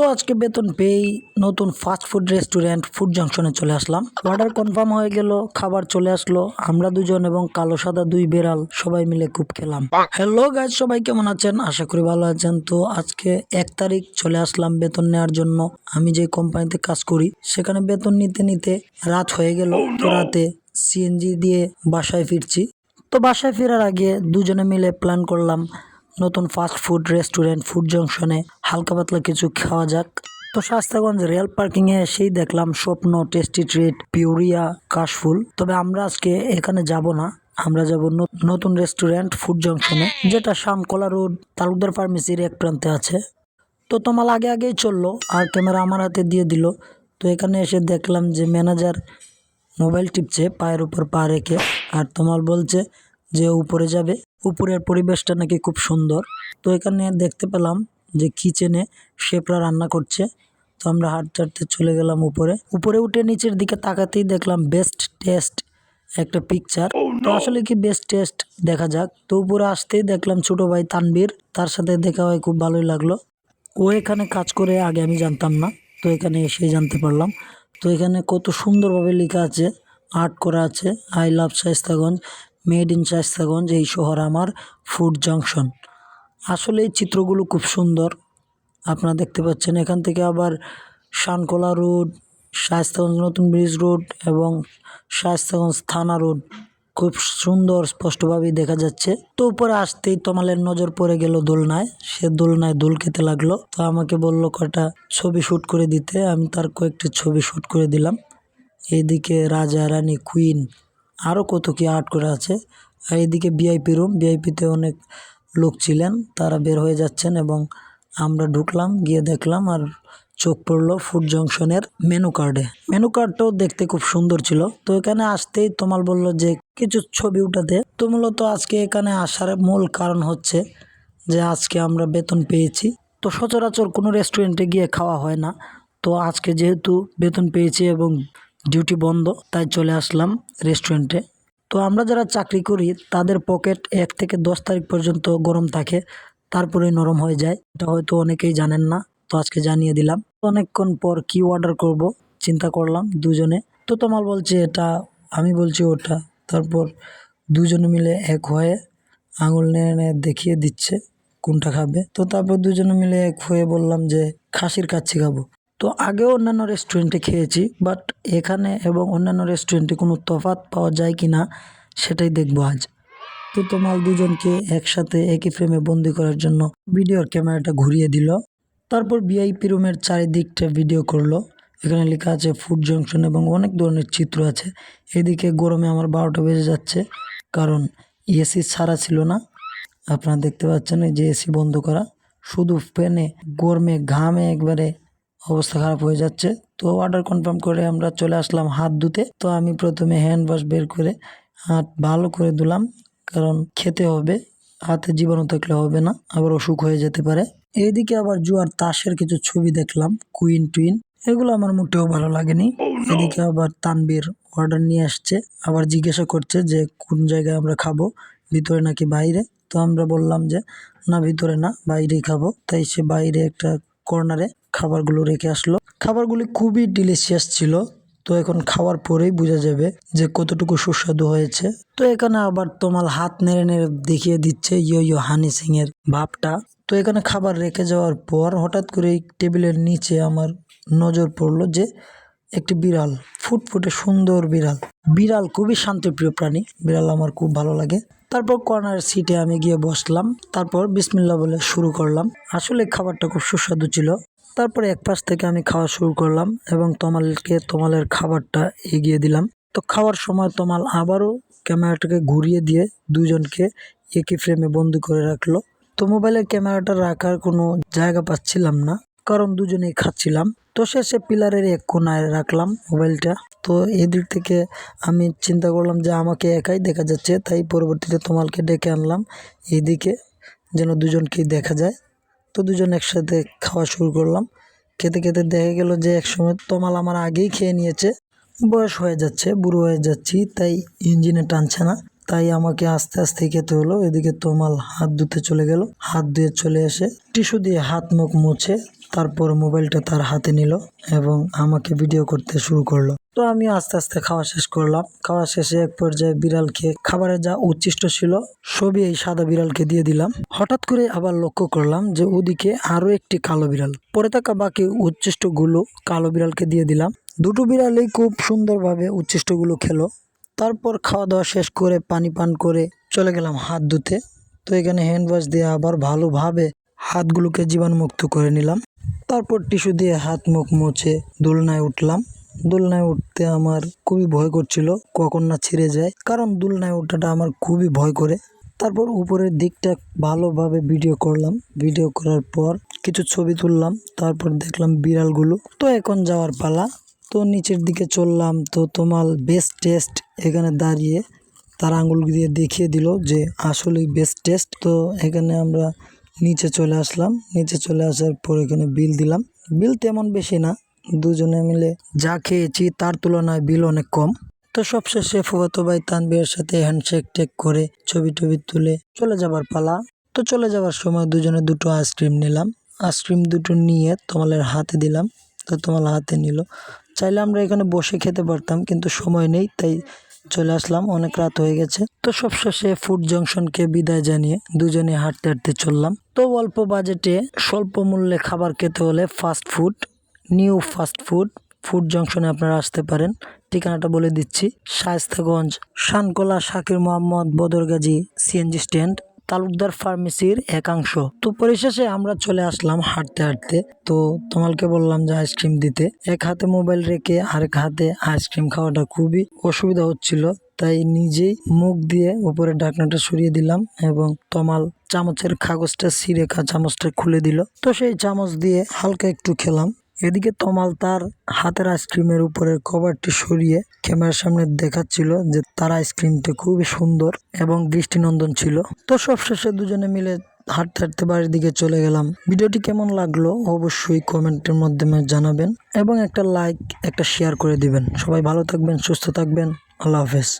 তো আজকে বেতন পেয়েই নতুন ফাস্ট ফুড রেস্টুরেন্ট ফুড জংশনে চলে আসলাম। অর্ডার কনফার্ম হয়ে গেল খাবার চলে আসলো। আমরা দুজন এবং কালো সাদা দুই বেড়াল সবাই মিলে খুব খেলাম। হ্যালো গাইজ সবাই কেমন আছেন? আশা করি ভালো আছেন। তো আজকে এক তারিখ চলে আসলাম বেতন নেওয়ার জন্য। আমি যে কোম্পানিতে কাজ করি সেখানে বেতন নিতে নিতে রাত হয়ে গেল। তো রাতে সিএনজি দিয়ে বাসায় ফিরছি। তো বাসায় ফেরার আগে দুজনে মিলে প্ল্যান করলাম নতুন ফাস্ট ফুড রেস্টুরেন্ট ফুড জংশনে হালকা পাতলা কিছু খাওয়া যাক। তো শাস্তাগঞ্জ রেল পার্কিং এ এসেই দেখলাম স্বপ্ন, টেস্টি ট্রিট, পিউরিয়া, কাশফুল। তবে আমরা আজকে এখানে যাব না। আমরা যাব নতুন রেস্টুরেন্ট, ফুড জংশনে, যেটা শামকলা রোড, তালুকদার ফার্মেসির এক প্রান্তে আছে। তো তোমার আগে আগেই চলল, আর ক্যামেরা আমার হাতে দিয়ে দিল। তো এখানে এসে দেখলাম যে ম্যানেজার মোবাইল টিপছে, পায়ের উপর পা রেখে। আর তোমার বলছে যে উপরে যাবে। উপরের পরিবেশটা নাকি খুব সুন্দর। তো এখানে দেখতে পেলাম যে কিচেনে শেফরা রান্না করছে। তো আমরা হাঁটতে হাঁটতে চলে গেলাম উপরে। উপরে উঠে নিচের দিকে তাকাতেই দেখলাম বেস্ট টেস্ট একটা পিকচার তো আসলে কি বেস্ট টেস্ট দেখা যাক। তো উপরে আসতেই দেখলাম ছোট ভাই তানবীর তার সাথে দেখা হয় খুব ভালোই লাগল। ও এখানে কাজ করে আগে আমি জানতাম না। তো এখানে এসে জানতে পারলাম। তো এখানে কত সুন্দরভাবে লেখা আছে। আর্ট করা আছে। I love Shaistaganj made in Shaistaganj এই শহর আমার ফুড জংশন আসলে এই চিত্রগুলো খুব সুন্দর। আপনারা দেখতে পাচ্ছেন এখান থেকে আবার শানকোলা রোড, শায়স্তাগঞ্জ নতুন ব্রিজ রোড এবং শায়স্তাগঞ্জ থানা রোড খুব সুন্দর স্পষ্টভাবেই দেখা যাচ্ছে। তো উপরে আসতেই তমালের নজর পড়ে গেল দোলনায়। সে দোলনায় দোল খেতে লাগল। তো আমাকে বলল কটা ছবি শ্যুট করে দিতে। আমি তার কয়েকটি ছবি শ্যুট করে দিলাম। এইদিকে রাজা, রানী, কুইন, আরও কত কি আর্ট করা আছে। আর এদিকে ভিআইপি রুম। ভিআইপিতে অনেক লোক ছিলেন, তারা বের হয়ে যাচ্ছেন এবং আমরা ঢুকলাম, গিয়ে দেখলাম আর চোখ পড়ল ফুড জংশনের মেনু কার্ডে। মেনু কার্ডটাও দেখতে খুব সুন্দর ছিল। তো এখানে আসতেই তোমাল বলল যে, কিছু ছবি উঠাতে। তো মূলত আজকে এখানে আসার মূল কারণ হচ্ছে যে, আজকে আমরা বেতন পেয়েছি। তো সচরাচর কোনো রেস্টুরেন্টে গিয়ে খাওয়া হয় না। তো আজকে যেহেতু বেতন পেয়েছি এবং ডিউটি বন্ধ, তাই চলে আসলাম রেস্টুরেন্টে। তো আমরা যারা চাকরি করি, তাদের পকেট এক থেকে দশ তারিখ পর্যন্ত গরম থাকে তারপরে নরম হয়ে যায়। এটা হয়তো অনেকেই জানেন না, তো আজকে জানিয়ে দিলাম। অনেকক্ষণ পর কি অর্ডার করব, চিন্তা করলাম দুজনে। তো তোমার বলছে, এটা আমি বলছি ওটা। তারপর দুজনে মিলে এক হয়ে আঙুল নেড়ে দেখিয়ে দিচ্ছে কোনটা খাবে। তো তারপর দুজনে মিলে এক হয়ে বললাম যে, খাসির কাচ্ছি খাব। তো আগেও অন্যান্য রেস্টুরেন্টে খেয়েছি বাট এখানে এবং অন্যান্য রেস্টুরেন্টে কোনো তফাৎ পাওয়া যায় কি না, সেটাই দেখব আজ। তো তোমার দুজনকে একসাথে একই ফ্রেমে বন্দি করার জন্য ভিডিওর ক্যামেরাটা ঘুরিয়ে দিল। তারপর ভিআইপি রুমের চারিদিকটা ভিডিও করল। এখানে লেখা আছে ফুড জংশন এবং অনেক ধরনের চিত্র আছে। এদিকে গরমে আমার বারোটা বেজে যাচ্ছে, কারণ এসি ছাড়া ছিল না। আপনারা দেখতে পাচ্ছেন যে এসি বন্ধ করা। শুধু ফ্যানে গরমে, ঘামে একবারে অবস্থা খারাপ হয়ে যাচ্ছে। তো অর্ডার কনফার্ম করে আমরা চলে আসলাম হাত ধুতে। তো আমি প্রথমে হ্যান্ড ওয়াশ বের করে হাত ভালো করে ধুলাম কারণ খেতে হবে হাতে জীবাণু থাকলে হবে না আবার অসুখ হয়ে যেতে পারে। এইদিকে আবার জুয়ার তাসের কিছু ছবি দেখলাম কুইন টুইন এগুলো আমার মোটেও ভালো লাগেনি। এদিকে আবার তানবীর অর্ডার নিয়ে আসছে আবার জিজ্ঞাসা করছে যে কোন জায়গায় আমরা খাব ভিতরে নাকি বাইরে? তো আমরা বললাম যে না ভিতরে না বাইরেই খাব। তাই সে বাইরে একটা কর্নারে খাবারগুলো রেখে আসলো। খাবারগুলি খুবই ডিলিশিয়াস ছিল। তো এখন খাওয়ার পরেই বোঝা যাবে যে কতটুকু সুস্বাদু হয়েছে। তো এখানে আবার তোমার হাত নেড়ে নেড়ে দেখিয়ে দিচ্ছে ইয়ো ইয়ো হানি সিং এর ভাবটা। তো এখানে খাবার রেখে যাওয়ার পর হঠাৎ করে টেবিলের নিচে আমার নজর পড়ল যে একটি বিড়াল, ফুটফুটে সুন্দর বিড়াল। বিড়াল খুবই শান্তিপ্রিয় প্রাণী। বিড়াল আমার খুব ভালো লাগে। তারপর কর্নার সিটে আমি গিয়ে বসলাম। তারপর বিসমিল্লা বলে শুরু করলাম। আসলে খাবারটা খুব সুস্বাদু ছিল। তারপরে এক পাশ থেকে আমি খাওয়া শুরু করলাম এবং তোমালকে তোমালের খাবারটা এগিয়ে দিলাম। তো খাওয়ার সময় তোমাল আবারও ক্যামেরাটাকে ঘুরিয়ে দিয়ে দুজনকে একই ফ্রেমে বন্দি করে রাখল। তো মোবাইলের ক্যামেরাটা রাখার কোনো জায়গা পাচ্ছিলাম না, কারণ দুজনেই খাচ্ছিলাম। তো শেষে পিলারের এক কোনায় রাখলাম মোবাইলটা। তো এদিক থেকে আমি চিন্তা করলাম যে আমাকে একাই দেখা যাচ্ছে, তাই পরবর্তীতে তোমালকে ডেকে আনলাম। এদিকে যেন দুজনকেই দেখা যায়। তো দুজন একসাথে খাওয়া শুরু করলাম। খেতে খেতে দেখা গেল যে একসময় তমাল আমার আগেই খেয়ে নিয়েছে। বয়স হয়ে যাচ্ছে, বুড়ো হয়ে যাচ্ছি, তাই ইঞ্জিনে টানছে না। তাই আমাকে আস্তে আস্তে খেতে হলো। এদিকে তোমাল হাত ধুতে চলে গেল। হাত ধুয়ে চলে এসে টিস্যু দিয়ে হাত মুখ মুছে তারপর মোবাইলটা তার হাতে নিল এবং আমাকে ভিডিও করতে শুরু করল। তো আমি আস্তে আস্তে খাওয়া শেষ করলাম। খাওয়া শেষে এক পর্যায়ে বিড়ালকে খাবারে যা উচ্ছিষ্ট ছিল, সবই এই সাদা বিড়ালকে দিয়ে দিলাম। হঠাৎ করে আবার লক্ষ্য করলাম যে ওদিকে আরও একটি কালো বিড়াল। পরে থাকা বাকি উচ্ছিষ্টগুলো কালো বিড়ালকে দিয়ে দিলাম। দুটো বিড়ালই খুব সুন্দরভাবে উচ্ছিষ্টগুলো খেলো। তারপর খাওয়া দাওয়া শেষ করে পানি পান করে চলে গেলাম হাত ধুতে। তো এখানে হ্যান্ড ওয়াশ দিয়ে আবার ভালোভাবে হাতগুলোকে জীবাণুমুক্ত করে নিলাম। তারপর টিস্যু দিয়ে হাত মুখ মুছে দোলনায় উঠলাম। দোলনায় উঠতে আমার খুবই ভয় করছিল, কখন না ছিঁড়ে যায়। কারণ দোলনায় ওঠাটা আমার খুবই ভয় করে। তারপর উপরের দিকটা ভালোভাবে ভিডিও করলাম। ভিডিও করার পর কিছু ছবি তুললাম, তারপর দেখলাম বিড়ালগুলো। তো এখন যাওয়ার পালা। তো নিচের দিকে চললাম, তো তোমার বেস্ট টেস্ট এখানে দাঁড়িয়ে তার আঙুল দিয়ে দেখিয়ে দিল যে আসলেই বেস্ট টেস্ট তো এখানে আমরা নিচে চলে আসলাম। নিচে চলে আসার পর এখানে বিল দিলাম। বিল তেমন বেশি না। দুজনে মিলে যা খেয়েছি তার তুলনায় বিল অনেক কম। তো সবশেষে ফুফাতো ভাই তানবীরের সাথে হ্যান্ডশেক টেক করে ছবি টবি তুলে চলে যাবার পালা। তো চলে যাওয়ার সময় দুজনে দুটো আইসক্রিম নিলাম। আইসক্রিম দুটো নিয়ে তোমালের হাতে দিলাম। তো তোমার হাতে নিল। চাইলে আমরা এখানে বসে খেতে পারতাম, কিন্তু সময় নেই, তাই চলে আসলাম। অনেক রাত হয়ে গেছে। তো সবশেষে ফুড জংশনকে বিদায় জানিয়ে দুজনে হাঁটতে হাঁটতে চললাম। তো অল্প বাজেটে স্বল্প মূল্যে খাবার খেতে হলে fast food new fast food food জংশনে আপনারা আসতে পারেন। ঠিকানাটা বলে দিচ্ছি, শায়স্তাগঞ্জ, শানকোলা শাকির মোহাম্মদ বদরগাজী সিএনজি স্ট্যান্ড তালুকদার ফার্মেসির একাংশ। তো পরিশেষে আমরা চলে আসলাম হাঁটতে হাঁটতে। তো তোমালকে বললাম যে আইসক্রিম দিতে। এক হাতে মোবাইল রেখে আরেক হাতে আইসক্রিম খাওয়াটা খুবই অসুবিধা হচ্ছিল। তাই নিজেই মুখ দিয়ে উপরে ঢাকনাটা সরিয়ে দিলাম এবং তমাল চামচের কাগজটা ছিঁড়ে খা চামচটা খুলে দিল। তো সেই চামচ দিয়ে হালকা একটু খেলাম। এদিকে তমাল তার হাতের আইসক্রিমের উপরের কভারটি সরিয়ে ক্যামেরার সামনে দেখাচ্ছিল যে তার আইসক্রিমটি খুবই সুন্দর এবং দৃষ্টিনন্দন ছিল। তো সবশেষে দুজনে মিলে হাঁটতে হাঁটতে বাড়ির দিকে চলে গেলাম। ভিডিওটি কেমন লাগল অবশ্যই কমেন্টের মাধ্যমে জানাবেন এবং একটা লাইক, একটা শেয়ার করে দিবেন। সবাই ভালো থাকবেন, সুস্থ থাকবেন। আল্লাহ হাফেজ।